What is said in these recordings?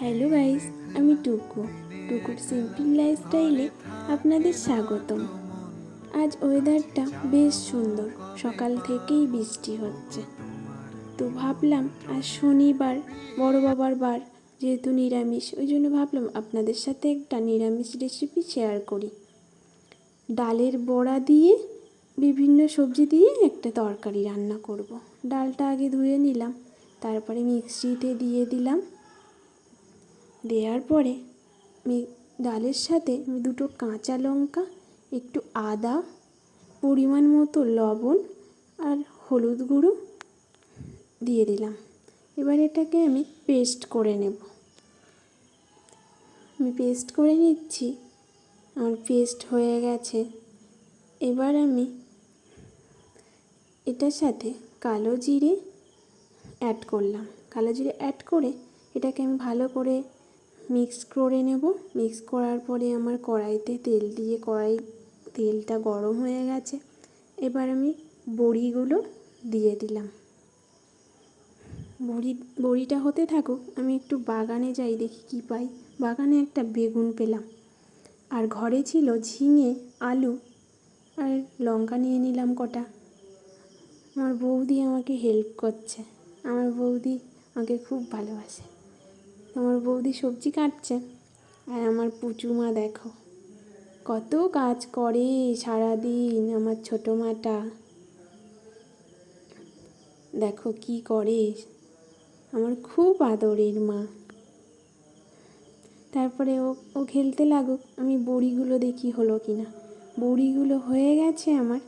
Hello guys, আমি টুকু। টুকুর সিম্পল লাইফস্টাইলে আপনাদের স্বাগতম। আজ ওয়েদারটা বেশ সুন্দর, সকাল থেকেই বৃষ্টি হচ্ছে। তো ভাবলাম, আজ শনিবার, বড় বাবার বার, যেহেতু নিরামিষ, ওই জন্য ভাবলাম আপনাদের সাথে একটা নিরামিষ রেসিপি শেয়ার করি। ডালের বড়া দিয়ে, বিভিন্ন সবজি দিয়ে একটা তরকারি রান্না করব। ডালটা আগে ধুয়ে নিলাম, তারপরে মিক্সিতে দিয়ে দিলাম। দেওয়ার পরে আমি ডালের সাথে আমি দুটো কাঁচা লঙ্কা, একটু আদা, পরিমাণ মতো লবণ আর হলুদ গুঁড়ো দিয়ে দিলাম। এবার এটাকে আমি পেস্ট করে নেব। আমি পেস্ট করে নিচ্ছি। আমার পেস্ট হয়ে গেছে। এবার আমি এটার সাথে কালো জিরে অ্যাড করলাম। কালো জিরে অ্যাড করে এটাকে আমি ভালো করে মিক্স করে নেব। মিক্স করার পরে আমার কড়াইতে তেল দিয়ে কড়াই তেলটা গরম হয়ে গেছে। এবার আমি বড়িগুলো দিয়ে দিলাম। বড়ি, বড়িটা হতে থাকুক, আমি একটু বাগানে যাই, দেখি কী পাই। বাগানে একটা বেগুন পেলাম। আর ঘরে ছিল ঝিঙে, আলু আর লঙ্কা নিয়ে নিলাম কটা। আমার বৌদি আমাকে হেল্প করছে। আমার বৌদি আমাকে খুব ভালোবাসে। আমার বৌদি সবজি কাটছে। আর আমার পুচু মা দেখো, কত কাজ করে সারাদিন আমার ছোটো মাটা। দেখো কি করে, আমার খুব আদরের মা। তারপরে ও ও খেলতে লাগুক, আমি বড়িগুলো দেখি হলো কি না বড়িগুলো হয়ে গেছে আমার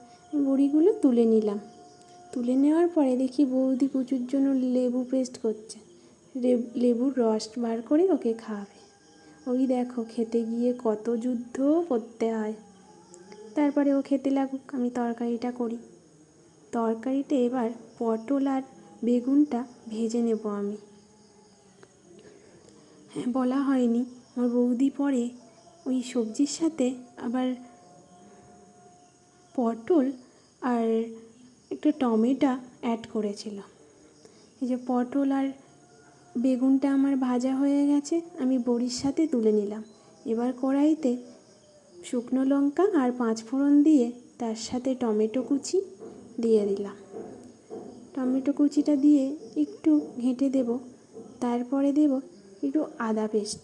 বড়িগুলো তুলে নিলাম। তুলে নেওয়ার পরে দেখি বৌদি প্রচুর জন্য লেবু পেস্ট করছে। লেবুর রস বার করে ওকে খাওয়াবে। ওই দেখো, খেতে গিয়ে কত যুদ্ধ করতে হয়। তারপরে ও খেতে লাগুক, আমি তরকারিটা করি। তরকারিতে এবার পটল আর বেগুনটা ভেজে নেব আমি। হ্যাঁ বলা হয়নি। আমার বৌদি পরে ওই সবজির সাথে আবার পটল আর একটা টমেটো অ্যাড করেছিল। এই যে পটল আর বেগুনটা আমার ভাজা হয়ে গেছে, আমি বড়ির সাথে তুলে নিলাম। এবার কড়াইতে শুকনো লঙ্কা আর পাঁচ ফোড়ন দিয়ে তার সাথে টমেটো কুচি দিয়ে দিলাম। টমেটো কুচিটা দিয়ে একটু ঘেঁটে দেব, তারপরে দেব একটু আদা পেস্ট।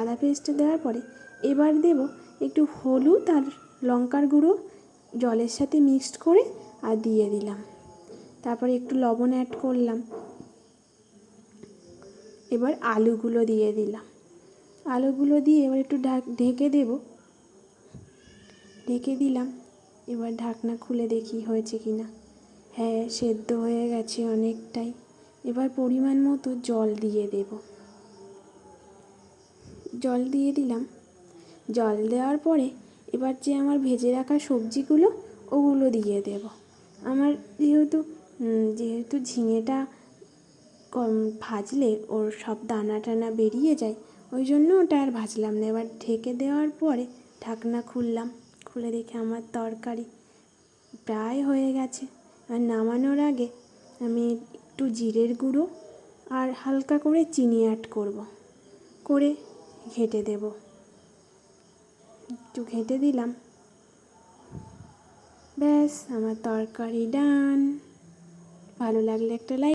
আদা পেস্ট দেওয়ার পরে এবার দেব একটু হলুদ আর লঙ্কার গুঁড়ো জলের সাথে মিক্সড করে আর দিয়ে দিলাম। তারপরে একটু লবণ অ্যাড করলাম এবার আলুগুলো দিয়ে দিলাম। আলুগুলো দিয়ে এবার একটু ঢাক, ঢেকে দেব। ঢেকে দিলাম। এবার ঢাকনা খুলে দেখি হয়েছে কি না হ্যাঁ সেদ্ধ হয়ে গেছে অনেকটাই। এবার পরিমাণ মতো জল দিয়ে দেব। জল দিয়ে দিলাম। জল দেওয়ার পরে এবার যে আমার ভেজে রাখা সবজিগুলো, ওগুলো দিয়ে দেব। আমার যেহেতু যেহেতু ঝিঙেটা ভাজলে ওর সব দানা টানা বেরিয়ে যায়, ওই জন্য ওটা আর ভাজলাম না। এবার ঢেকে দেওয়ার পরে ঢাকনা খুললাম, খুলে দেখে আমার তরকারি প্রায় হয়ে গেছে। আর নামানোর আগে আমি একটু জিরের গুঁড়ো আর হালকা করে চিনি অ্যাড করব, করে ঘেঁটে দেব। একটু ঘেঁটে দিলাম। ব্যাস, আমার তরকারি ডান ভালো লাগলে একটা লাইক